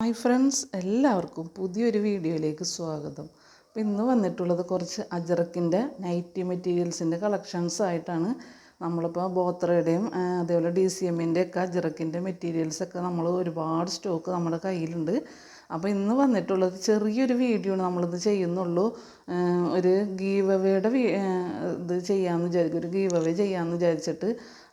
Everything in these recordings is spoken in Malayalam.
ഹായ് ഫ്രണ്ട്സ് എല്ലാവർക്കും പുതിയൊരു വീഡിയോയിലേക്ക് സ്വാഗതം. അപ്പോൾ ഇന്ന് വന്നിട്ടുള്ളത് കുറച്ച് അജറക്കിന്റെ നൈറ്റി മെറ്റീരിയൽസിന്റെ കളക്ഷൻസ് ആയിട്ടാണ്. നമ്മളിപ്പോൾ ബോത്രയുടെയും അതേപോലെ ഡി സി എമ്മിന്റെ ഒക്കെ അജറക്കിന്റെ മെറ്റീരിയൽസൊക്കെ നമ്മൾ ഒരുപാട് സ്റ്റോക്ക് നമ്മുടെ കയ്യിലുണ്ട്. അപ്പോൾ ഇന്ന് വന്നിട്ടുള്ളത് ചെറിയൊരു വീഡിയോ ആണ് നമ്മളിത് ചെയ്യുന്നുള്ളൂ. ഒരു ഗീവ് അവയുടെ ഇത് ചെയ്യാമെന്ന് വിചാരിക്കും. ഒരു ഗീവ് അവേ ചെയ്യാമെന്ന് വിചാരിച്ചിട്ട്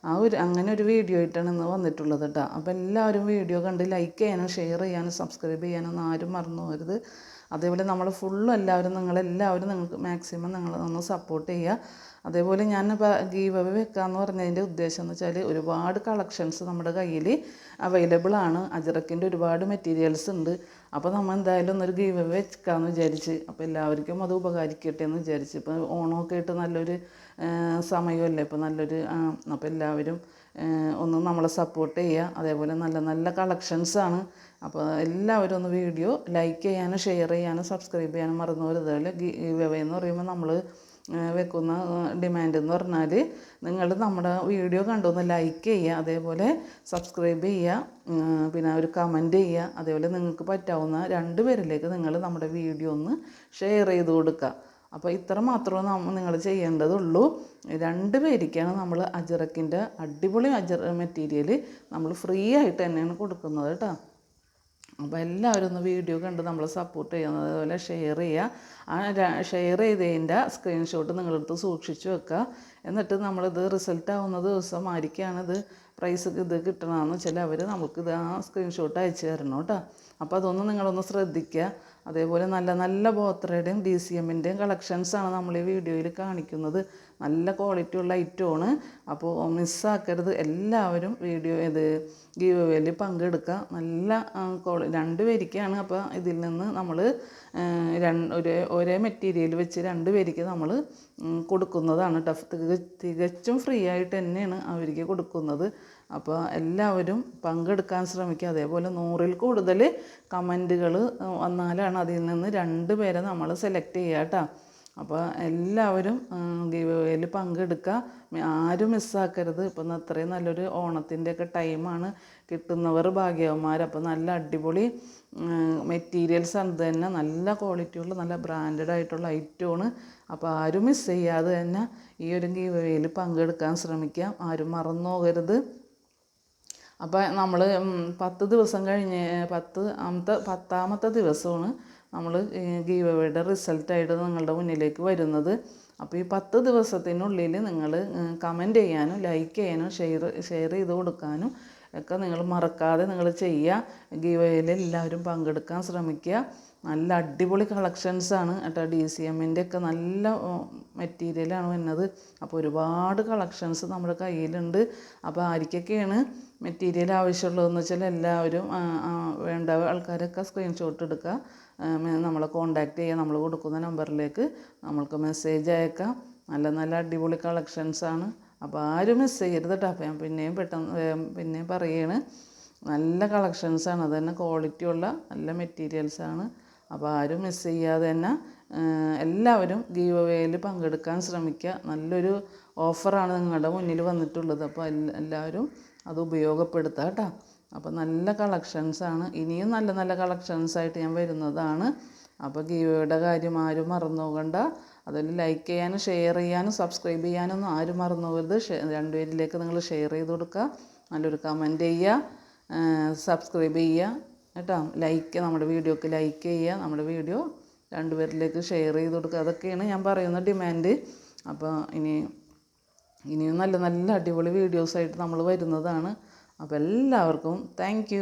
ആ ഒരു അങ്ങനെ ഒരു വീഡിയോ ആയിട്ടാണ് ഇന്ന് വന്നിട്ടുള്ളത് കേട്ടോ അപ്പോൾ എല്ലാവരും വീഡിയോ കണ്ട് ലൈക്ക് ചെയ്യാനും ഷെയർ ചെയ്യാനും സബ്സ്ക്രൈബ് ചെയ്യാനൊന്നും ആരും മറന്നു പോകരുത്. അതേപോലെ നമ്മൾ ഫുള്ളും എല്ലാവരും നിങ്ങളെല്ലാവരും നിങ്ങൾക്ക് മാക്സിമം നിങ്ങൾ ഒന്ന് സപ്പോർട്ട് ചെയ്യുക. അതേപോലെ ഞാൻ ഗീവ് അവേ വെക്കാമെന്ന് പറഞ്ഞതിന്റെ ഉദ്ദേശം എന്ന് വെച്ചാൽ ഒരുപാട് കളക്ഷൻസ് നമ്മുടെ കയ്യിൽ അവൈലബിൾ ആണ്. അജറക്കിന്റെ ഒരുപാട് മെറ്റീരിയൽസ് ഉണ്ട്. അപ്പോൾ നമ്മൾ എന്തായാലും ഒന്നൊരു ഗീവ് അവേ വെക്കാമെന്ന് വിചാരിച്ച് അപ്പോൾ എല്ലാവർക്കും അത് ഉപകാരിക്കട്ടെ എന്ന് വിചാരിച്ച്. ഇപ്പോൾ ഓണമൊക്കെ ആയിട്ട് നല്ലൊരു സമയമല്ലേ ഇപ്പോൾ നല്ലൊരു അപ്പോൾ എല്ലാവരും ഒന്ന് നമ്മളെ സപ്പോർട്ട് ചെയ്യുക അതേപോലെ നല്ല നല്ല കളക്ഷൻസ് ആണ്. അപ്പോൾ എല്ലാവരും ഒന്ന് വീഡിയോ ലൈക്ക് ചെയ്യാനും ഷെയർ ചെയ്യാനും സബ്സ്ക്രൈബ് ചെയ്യാനും മറന്നു അതുപോലെ ഗീവ് അവേ എന്ന് പറയുമ്പോൾ നമ്മൾ വെക്കുന്ന ഡിമാൻഡ് എന്ന് പറഞ്ഞാൽ നിങ്ങൾ നമ്മുടെ വീഡിയോ കണ്ടൊന്ന് ലൈക്ക് ചെയ്യുക അതേപോലെ സബ്സ്ക്രൈബ് ചെയ്യുക പിന്നെ ഒരു കമന്റ് ചെയ്യുക അതേപോലെ നിങ്ങൾക്ക് പറ്റാവുന്ന രണ്ട് പേരിലേക്ക് നിങ്ങൾ നമ്മുടെ വീഡിയോ ഒന്ന് ഷെയർ ചെയ്ത് കൊടുക്കുക അപ്പോൾ ഇത്ര മാത്രമേ നമ്മൾ നിങ്ങൾ ചെയ്യേണ്ടതുള്ളൂ. രണ്ട് പേരിക്കാണ് നമ്മൾ അജറക്കിന്റെ അടിപൊളി അജറ മെറ്റീരിയൽ നമ്മൾ ഫ്രീ ആയിട്ട് തന്നെയാണ് കൊടുക്കുന്നത് കേട്ടോ. അപ്പോൾ എല്ലാവരും ഒന്ന് വീഡിയോ കണ്ട് നമ്മൾ സപ്പോർട്ട് ചെയ്യുന്നത് അതുപോലെ ഷെയർ ചെയ്യുക. ആ ഷെയർ ചെയ്തതിന്റെ സ്ക്രീൻഷോട്ട് നിങ്ങളെടുത്ത് സൂക്ഷിച്ചു വെക്കുക. എന്നിട്ട് നമ്മളിത് റിസൾട്ട് ആവുന്ന ദിവസം ആയിരിക്കുകയാണ് ഇത് പ്രൈസ് ഇത് കിട്ടണമെന്ന് വെച്ചാൽ അവർ നമുക്കിത് ആ സ്ക്രീൻഷോട്ട് അയച്ചു തരണം കേട്ടോ. അപ്പോൾ അതൊന്ന് നിങ്ങളൊന്ന് ശ്രദ്ധിക്കുക. അതേപോലെ നല്ല നല്ല ബോത്രയുടെയും ഡി സി എമ്മിന്റെയും കളക്ഷൻസാണ് നമ്മൾ ഈ വീഡിയോയിൽ കാണിക്കുന്നത്. നല്ല ക്വാളിറ്റി ഉള്ള ഐറ്റമാണ് അപ്പോൾ മിസ്സാക്കരുത് എല്ലാവരും വീഡിയോ ഇത് ഗീവ് പങ്കെടുക്കുക നല്ല ക്വാളി രണ്ട് പേരിക്കാണ്. അപ്പോൾ ഇതിൽ നിന്ന് നമ്മൾ രണ്ട് ഒരേ ഒരേ മെറ്റീരിയൽ വെച്ച് രണ്ട് പേരിക്ക് നമ്മൾ കൊടുക്കുന്നതാണ്. ടഫ് തികച്ചും ഫ്രീ ആയിട്ട് തന്നെയാണ് അവർക്ക് കൊടുക്കുന്നത്. അപ്പോൾ എല്ലാവരും പങ്കെടുക്കാൻ ശ്രമിക്കുക. അതേപോലെ നൂറിൽ കൂടുതൽ കമന്റുകൾ വന്നാലാണ് അതിൽ നിന്ന് രണ്ട് പേരെ നമ്മൾ സെലക്ട് ചെയ്യുക കേട്ടോ. അപ്പോൾ എല്ലാവരും ഗീവ് വേയിൽ പങ്കെടുക്കുക. ആരും മിസ്സാക്കരുത് ഇപ്പം അത്രയും നല്ലൊരു ഓണത്തിന്റെയൊക്കെ ടൈമാണ് കിട്ടുന്നവർ ഭാഗ്യവന്മാർ. അപ്പോൾ നല്ല അടിപൊളി മെറ്റീരിയൽസ് അത് തന്നെ നല്ല ക്വാളിറ്റിയുള്ള നല്ല ബ്രാൻഡഡ് ആയിട്ടുള്ള ഐറ്റമാണ് അപ്പോൾ ആരും മിസ് ചെയ്യാതെ തന്നെ ഈ ഒരു ഗീവ് വേയിൽ പങ്കെടുക്കാൻ ശ്രമിക്കാം ആരും മറന്നു പോകരുത്. അപ്പോൾ നമ്മൾ പത്ത് ദിവസം കഴിഞ്ഞ് പത്ത് അമത്തെ പത്താമത്തെ ദിവസമാണ് നമ്മൾ ഗീവ് അവയുടെ റിസൾട്ടായിട്ട് നിങ്ങളുടെ മുന്നിലേക്ക് വരുന്നത്. അപ്പോൾ ഈ പത്ത് ദിവസത്തിനുള്ളിൽ നിങ്ങൾ കമന്റ് ചെയ്യാനും ലൈക്ക് ചെയ്യാനും ഷെയർ ഷെയർ ചെയ്ത് കൊടുക്കാനും ഒക്കെ നിങ്ങൾ മറക്കാതെ നിങ്ങൾ ചെയ്യുക ഗീവയിൽ എല്ലാവരും പങ്കെടുക്കാൻ ശ്രമിക്കുക. നല്ല അടിപൊളി കളക്ഷൻസാണ് കേട്ടോ ഡി സി എമ്മിന്റെ ഒക്കെ നല്ല മെറ്റീരിയലാണ് വരുന്നത്. അപ്പോൾ ഒരുപാട് കളക്ഷൻസ് നമ്മുടെ കയ്യിലുണ്ട്. അപ്പോൾ ആർക്കൊക്കെയാണ് മെറ്റീരിയൽ ആവശ്യമുള്ളതെന്ന് വെച്ചാൽ എല്ലാവരും വേണ്ട ആൾക്കാരൊക്കെ സ്ക്രീൻഷോട്ട് എടുക്കുക. നമ്മളെ കോണ്ടാക്ട് ചെയ്യുക. നമ്മൾ കൊടുക്കുന്ന നമ്പറിലേക്ക് നമ്മൾക്ക് മെസ്സേജ് അയക്കാം. നല്ല നല്ല അടിപൊളി കളക്ഷൻസാണ് അപ്പോൾ ആരും മിസ് ചെയ്യരുത് കേട്ടോ. അപ്പോൾ ഞാൻ പിന്നെയും പെട്ടെന്ന് പിന്നെയും പറയുകയാണ് നല്ല കളക്ഷൻസാണ് അത് തന്നെ ക്വാളിറ്റി ഉള്ള നല്ല മെറ്റീരിയൽസാണ് അപ്പോൾ ആരും മിസ് ചെയ്യാതെ തന്നെ എല്ലാവരും ഗീവ് അവേയിൽ പങ്കെടുക്കാൻ ശ്രമിക്കുക. നല്ലൊരു ഓഫറാണ് നിങ്ങളുടെ മുന്നിൽ വന്നിട്ടുള്ളത്. അപ്പോൾ എല്ലാവരും അത് ഉപയോഗപ്പെടുത്തുക കേട്ടോ. അപ്പോൾ നല്ല കളക്ഷൻസാണ് ഇനിയും നല്ല നല്ല കളക്ഷൻസായിട്ട് ഞാൻ വരുന്നതാണ്. അപ്പോൾ ഗീവയുടെ കാര്യം ആരും മറന്നു പോകണ്ട. അതിൽ ലൈക്ക് ചെയ്യാനും ഷെയർ ചെയ്യാനും സബ്സ്ക്രൈബ് ചെയ്യാനൊന്നും ആരും മറന്നു പോകരുത്. രണ്ടുപേരിലേക്ക് നിങ്ങൾ ഷെയർ ചെയ്ത് കൊടുക്കുക. നല്ലൊരു കമന്റ് ചെയ്യുക. സബ്സ്ക്രൈബ് ചെയ്യുക. കേട്ടോ? ലൈക്ക് നമ്മുടെ വീഡിയോക്ക് ലൈക്ക് ചെയ്യുക. നമ്മുടെ വീഡിയോ രണ്ടുപേരിലേക്ക് ഷെയർ ചെയ്ത് കൊടുക്കുക. അതൊക്കെയാണ് ഞാൻ പറയുന്ന ഡിമാൻഡ് അപ്പോൾ ഇനി ഇനിയും നല്ല നല്ല അടിപൊളി വീഡിയോസായിട്ട് നമ്മൾ വരുന്നതാണ്. അപ്പോൾ എല്ലാവർക്കും താങ്ക്